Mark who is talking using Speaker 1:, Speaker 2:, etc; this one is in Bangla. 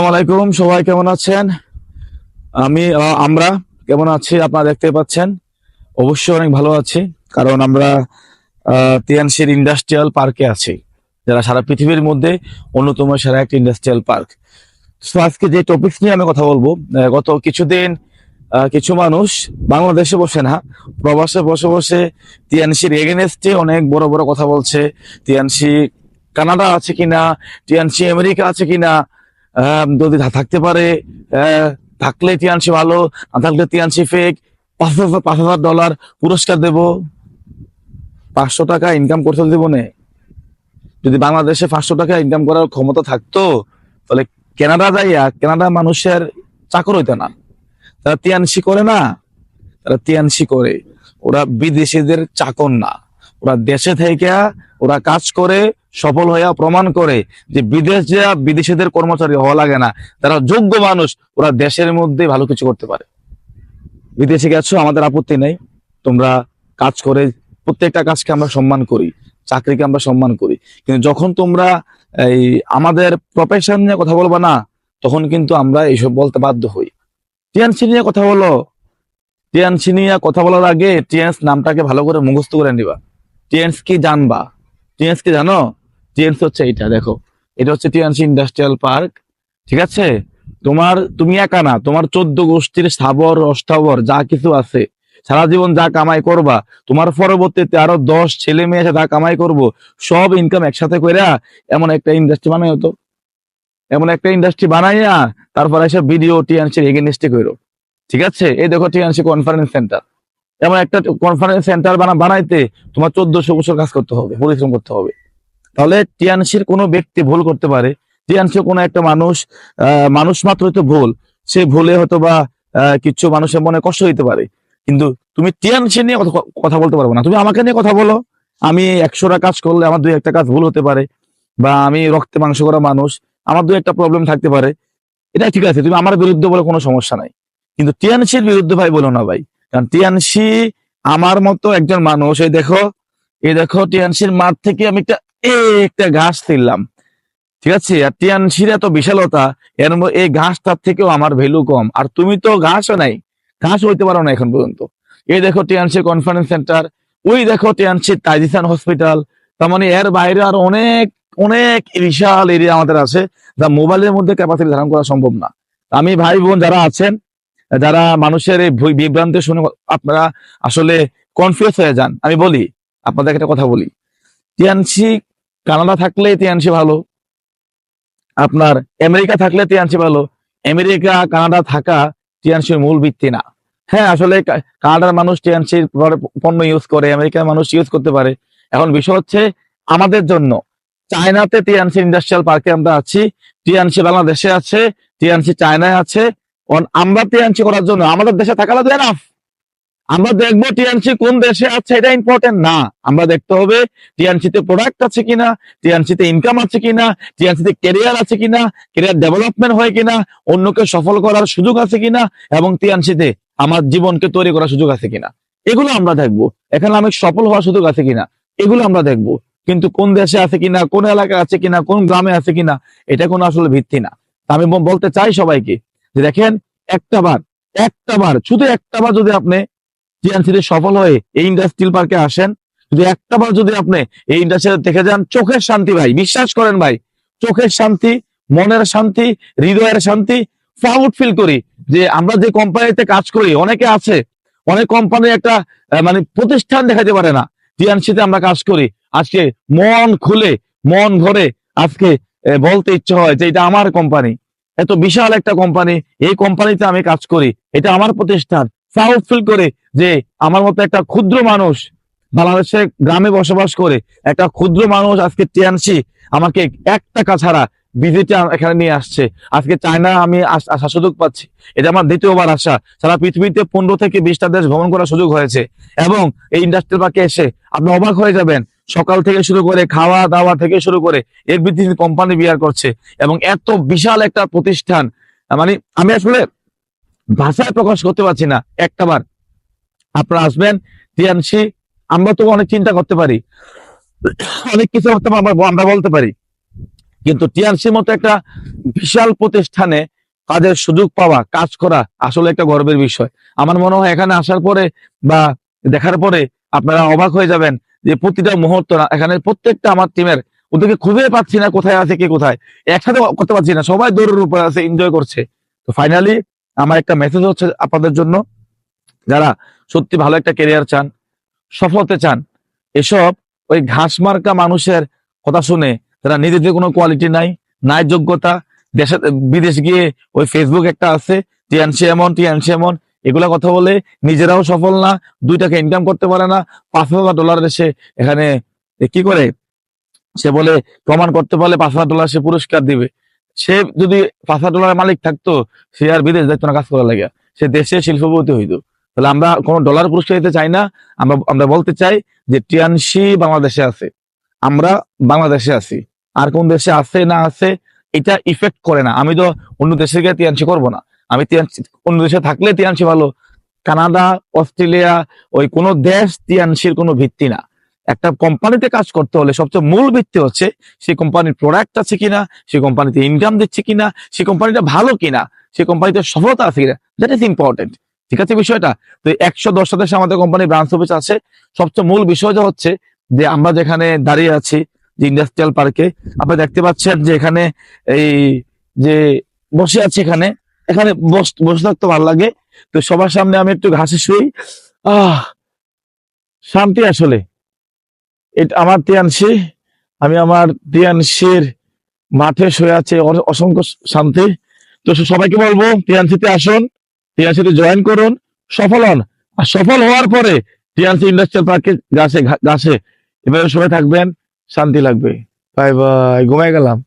Speaker 1: আসসালামাইকুম সবাই কেমন আছেন? আমি আমরা কেমন আছি আপনারা দেখতে পাচ্ছেন? অবশ্যই অনেক ভালো আছি কারণ আমরা আহ, তিয়ানশির ইন্ডাস্ট্রিয়াল পার্কে আছি যারা সারা পৃথিবীর মধ্যে অন্যতম সেরা একটা ইন্ডাস্ট্রিয়াল পার্ক। তো আজকে যে টপিক নিয়ে আমি কথা বলব গত কিছুদিন কিছু মানুষ বাংলাদেশে বসে না প্রবাসে বসে বসে তিয়ানশির এগেনেস্টে অনেক বড় বড় কথা বলছে তিয়ানশি কানাডা আছে কিনা টিয়ানসি আমেরিকা আছে কিনা যদি থাকতে পারে থাকলে টিয়ানসি ভালো, না থাকলে টিয়ানসি ফেক পাঁচ হাজার পাঁচ হাজার ডলার পুরস্কার দেব। পাঁচশো টাকা ইনকাম করতে দেবো নে। যদি বাংলাদেশে পাঁচশো টাকা ইনকাম করার ক্ষমতা থাকতো, তাহলে কেনাডা যাইয়া, কেনাডা মানুষের চাকর হইতো না। তারা তিয়ানসি করে না, তারা তিয়ানসি করে। ওরা বিদেশিদের চাকর না। ওরা দেশে থেকে ওরা কাজ করে, সফল হইয়া প্রমাণ করে যে বিদেশ যা বিদেশিদের কর্মচারী হওয়া লাগে না। তারা যোগ্য মানুষ, ওরা দেশের মধ্যে ভালো কিছু করতে পারে। বিদেশে গেছো, আমাদের আপত্তি নেই। তোমরা কাজ করে, প্রত্যেকটা কাজকে আমরা সম্মান করি, চাকরিকে আমরা সম্মান করি। কিন্তু যখন তোমরা এই আমাদের প্রফেশন নিয়ে কথা বলবা না, তখন কিন্তু আমরা এইসব বলতে বাধ্য হই। টিএনসি নিয়ে কথা বলো। টিএনসি নিয়ে কথা বলার আগে টিএনস নামটাকে ভালো করে মুখস্থ করে নিবা। টিএনস কি জানবা। টিএনস কি জানো? টিএনস হচ্ছে এইটা, দেখো। এটা হচ্ছে টিএনসি ইন্ডাস্ট্রিয়াল পার্ক, ঠিক আছে? তোমার, তুমি একা না, তোমার চোদ্দ গোষ্ঠীর স্থাবর অস্থাবর যা কিছু আছে, সারা জীবন যা কামাই করবা, তোমার পরবর্তীতে আরও দশ ছেলে মেয়ে এসে যা কামাই করব, সব ইনকাম একসাথে কইরা এমন একটা ইন্ডাস্ট্রি বানাই হতো এমন একটা ইন্ডাস্ট্রি বানাইয়া, তারপর এসে ভিডিও টিএনসির এগেনিস্টে করো ঠিক আছে? এই দেখো টিএনসি কনফারেন্স সেন্টার এমন একটা কনফারেন্স সেন্টার বানা, বানাইতে তোমার চোদ্দশো বছর কাজ করতে হবে, পরিশ্রম করতে হবে। তাহলে টিয়ানসির কোনো ব্যক্তি ভুল করতে পারে। টিয়ানসির কোনো একটা মানুষ মানুষ মাত্র তো ভুল। সে ভুলে হয়তো বা কিছু মানুষের মনে কষ্ট হইতে পারে। কিন্তু তুমি টিয়ানসি নিয়ে কথা বলতে পারবে না। তুমি আমাকে নিয়ে কথা বলো। আমি একশোটা কাজ করলে আমার দুই একটা কাজ ভুল হতে পারে। বা আমি রক্তে মাংস করা মানুষ, আমার দুই একটা প্রবলেম থাকতে পারে। এটা ঠিক আছে, তুমি আমার বিরুদ্ধে বলে কোনো সমস্যা নাই। কিন্তু টিয়ানসির বিরুদ্ধে ভাই বলো না ভাই। কারণ টিয়ানসি আমার মতো একজন মানুষ, এই দেখো এই দেখো টিয়ানসির মাঠ থেকে আমি একটা একটা ঘাস তুললাম। ঠিক আছে? আর টিয়ানসির এত বিশালতা, এর এই ঘাসটার থেকেও আমার ভ্যালু কম। আর তুমি তো ঘাসও নাই ঘাস হইতে পারো না এখন পর্যন্ত। এই দেখো টিয়ানসি কনফারেন্স সেন্টার ওই দেখো টিয়ানসি তাইজিসান হসপিটাল তার মানে এর বাইরে আর অনেক অনেক বিশাল এরিয়া আমাদের আছে, যা মোবাইলের মধ্যে ক্যাপাসিটি ধারণ করা সম্ভব না। আমি ভাই বোন যারা আছেন যারা মানুষের এই বিভ্রান্তি শুনে আপনারা আসলে কনফিউজ হয়ে যান। আমি বলি আপনাদের একটা কথা বলি। টিয়ানসি কানাডা থাকলে টিয়ানসি ভালো। আপনার আমেরিকা থাকলে টিয়ানসি ভালো। আমেরিকা কানাডা থাকা টিয়ানসির মূল ভিত্তি না। হ্যাঁ আসলে কানাডার মানুষ টিয়ানসির পণ্য ইউজ করে আমেরিকার মানুষ ইউজ করতে পারে। এখন বিষয় হচ্ছে, আমাদের জন্য চায়নাতে টিয়ানসি ইন্ডাস্ট্রিয়াল পার্কে আমরা আছি টিয়ানসি বাংলাদেশে আছে টিয়ানসি চায়নায় আছে আমরা টিয়ানসি করার জন্য, আমাদের দেশে থাকালে তো এনাফ আমরা দেখব টিএনসি কোন দেশে আছে, এটা ইম্পর্টেন্ট না। আমরা দেখতে হবে টিএনসি তে প্রোডাক্ট আছে কিনা টিএনসি তে ইনকাম আছে কিনা টিএনসি তে ক্যারিয়ার আছে কিনা ক্যারিয়ার ডেভেলপমেন্ট হয় কিনা, অন্যকে সফল করার সুযোগ আছে কিনা, এবং টিএনসি তে আমার জীবনকে তৈরি করার সুযোগ আছে কিনা। এগুলো আমরা দেখব। এখানে আমি সফল হওয়ার সুযোগ আছে কিনা, এগুলো আমরা দেখব। কিন্তু কোন দেশে আছে কিনা, কোন এলাকায় আছে কিনা, কোন গ্রামে আছে কিনা, এটা কোনো আসলে ভিত্তি না। আমি বলতে চাই সবাইকে যে দেখেন, একটা বার একটা বার, শুধু একটা বার যদি আপনি টিএনসিতে সফল হয়ে এই ইন্ডাস্ট্রিয়াল পার্কে আসেন যদি একটা বার যদি আপনি এই ইন্ডাস্ট্রি দেখে যান, চোখের শান্তি ভাই, বিশ্বাস করেন ভাই, চোখের শান্তি, মনের শান্তি, হৃদয়ের শান্তি প্রাউড ফিল করি। যে আমরা যে কোম্পানিতে কাজ করি, অনেকে আছে, অনেক কোম্পানি একটা মানে প্রতিষ্ঠান দেখাতে পারে না টিএনসিতে আমরা কাজ করি। আজকে মন খুলে, মন ভরে আজকে বলতে ইচ্ছে হয় যে এটা আমার কোম্পানি এত বিশাল একটা কোম্পানি এই কোম্পানিতে আমি কাজ করি। এটা আমার প্রতিষ্ঠান। প্রাউড ফিল করে যে আমার মতো একটা ক্ষুদ্র মানুষ বাংলাদেশে গ্রামে বসবাস করে, একটা ক্ষুদ্র মানুষ আজকে টিএনসি আমাকে এক টাকা ছাড়া ভিজিটে এখানে নিয়ে আসছে। আজকে চায়না আমি আস- সুযোগ পাচ্ছি। এটা আমার দ্বিতীয়বার আসা। সারা পৃথিবীতে পনেরো থেকে বিশটা দেশ ভ্রমণ করার সুযোগ হয়েছে। এবং এই ইন্ডাস্ট্রিয়াল পার্কে এসে আপনি অবাক হয়ে যাবেন সকাল থেকে শুরু করে খাওয়া দাওয়া থেকে শুরু করে এর এভরিথিং কোম্পানি বিয়ার করছে এবং এত বিশাল একটা প্রতিষ্ঠান। মানে আমি আসলে ভাষায় প্রকাশ করতে পারছি না একটা বার আপনারা আসবেন টিএনসি আমরা তো অনেক চিন্তা করতে পারি। অনেক কিছু আমরা বলতে পারি। কিন্তু টিআরসির মতো একটা বিশাল প্রতিষ্ঠানে কাজের সুযোগ পাওয়া, কাজ করা আসলে একটা গর্বের বিষয়। আমার মনে হয় এখানে আসার পরে বা দেখার পরে আপনারা অবাক হয়ে যাবেন যে প্রতিটা মুহূর্ত না, এখানে প্রত্যেকটা আমার টিমের ওদেরকে খুঁজে পাচ্ছি না কোথায় আছে, কে কোথায়। একসাথে করতে পারছি না, সবাই দৌড়ের উপরে আছে এনজয় করছে। তো ফাইনালি আমার একটা মেসেজ হচ্ছে আপনাদের জন্য, যারা সত্যি ভালো একটা কেরিয়ার চান, সফলতে চান, এসব ওই ঘাস মার্কা মানুষের কথা শুনে তারা নিজেদের কোনো কোয়ালিটি নাই নাই যোগ্যতা, দেশে, বিদেশ গিয়ে ওই ফেসবুক একটা আছে টিএনসি এমন টিএনসি এমন এগুলা কথা বলে নিজেরাও সফল না দুই টাকা ইনকাম করতে পারে না। পাঁচ হাজার ডলার এসে এখানে কি করে? সে বলে প্রমাণ করতে পারলে পাঁচ হাজার ডলার সে পুরস্কার দিবে। সে যদি পাঁচ হাজার ডলারের মালিক থাকতো, সে আর বিদেশ যাইতো না, কাজ করার লাগে সে দেশে শিল্পপতি হইতো। তাহলে আমরা কোনো ডলার পুরস্কার দিতে চাই না। আমরা আমরা বলতে চাই যে টিয়ানসি বাংলাদেশে আছে। আমরা বাংলাদেশে আছি। আর কোন দেশে আছে না আছে, এটা ইফেক্ট করে না। আমি তো অন্য দেশে গিয়ে টিয়ানসি করব না। আমি অন্য দেশে থাকলে টিয়ানসি ভালো। কানাডা, অস্ট্রেলিয়া, ওই কোন দেশ টিয়ানসির কোনো ভিত্তি না। একটা কোম্পানিতে কাজ করতে হলে সবচেয়ে মূল ভিত্তি হচ্ছে সেই কোম্পানির প্রোডাক্ট আছে কিনা, সেই কোম্পানিতে ইনকাম দিচ্ছে কিনা, সেই কোম্পানিটা ভালো কিনা, সেই কোম্পানিতে সফলতা আছে কিনা দ্যাট ইজ ইম্পর্টেন্ট ঠিক আছে বিষয়টা? তো একশো দশটা দেশে আমাদের কোম্পানির ব্রাঞ্চ অফিস আছে। সবচেয়ে মূল বিষয়টা হচ্ছে যে আমরা যেখানে দাঁড়িয়ে আছি, যে ইন্ডাস্ট্রিয়াল পার্কে আপনি দেখতে পাচ্ছেন যে এখানে এই যে বসে আছে এখানে এখানে বস- থাকতে ভালো লাগে। তো সবার সামনে আমি একটু ঘাসে শুই। আহ, শান্তি আসলে। এটা আমার তিয়ানসি। আমি আমার তিয়ানসির মাঠে শুয়ে আছে। অসংখ্য শান্তি। তো সবাইকে বলব টিএনসিতে আসুন। টিএনসিতে জয়েন করুন। সফল হন। আর সফল হওয়ার পরে টিএনসি ইন্ডাস্ট্রিয়াল পার্কে গাছে গাছে এভাবে সবাই থাকবেন। শান্তি লাগবে। Bye bye. ঘুমাই গেলাম।